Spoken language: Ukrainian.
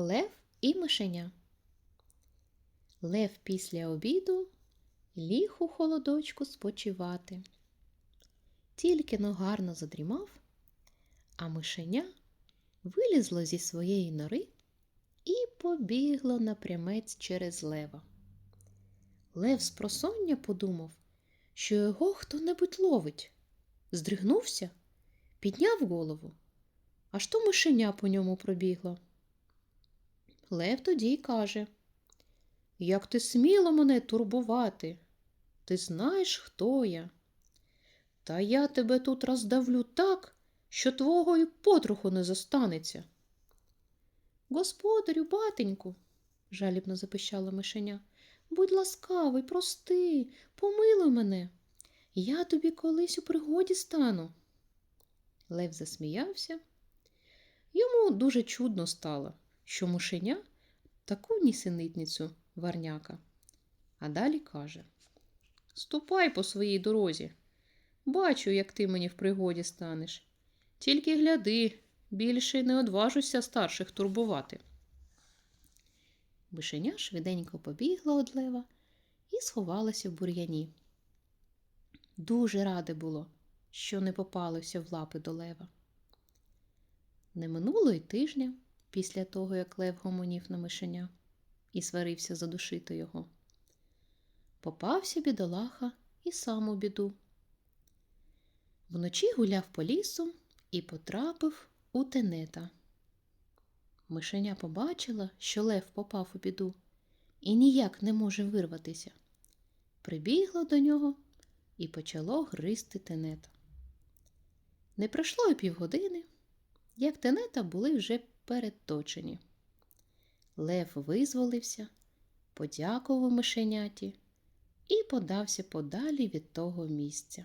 Лев і мишеня. Лев після обіду ліг у холодочку спочивати. Тільки но гарно задрімав, а мишеня вилізло зі своєї нори і побігло напрямець через лева. Лев з просоння подумав, що його хто-небудь ловить. Здригнувся, підняв голову, аж то мишеня по ньому пробігло. Лев тоді й каже Як ти сміло мене турбувати? Ти знаєш, хто я? Та я тебе тут роздавлю так, що твого й потроху не зостанеться. Господарю, батеньку, жалібно запищала мишеня, будь ласкавий, прости, помилуй мене. Я тобі колись у пригоді стану. Лев засміявся. Йому дуже чудно стало, що мишеня таку нісенітницю варняка. А далі каже Ступай по своїй дорозі. Бачу, як ти мені в пригоді станеш. Тільки гляди, більше не одважуся старших турбувати. Мишеня швиденько побігла від лева і сховалася в бур'яні. Дуже раде було, що не попалося в лапи до лева. Не минуло й тижня після того, як лев гомонів на мишеня і сварився задушити його. Попався бідолаха і сам у біду. Вночі гуляв по лісу і потрапив у тенета. Мишеня побачила, що лев попав у біду і ніяк не може вирватися. Прибігло до нього і почало гризти тенета. Не пройшло й півгодини, як тенета були вже переточені. Лев визволився, подякував мишеняті і подався подалі від того місця.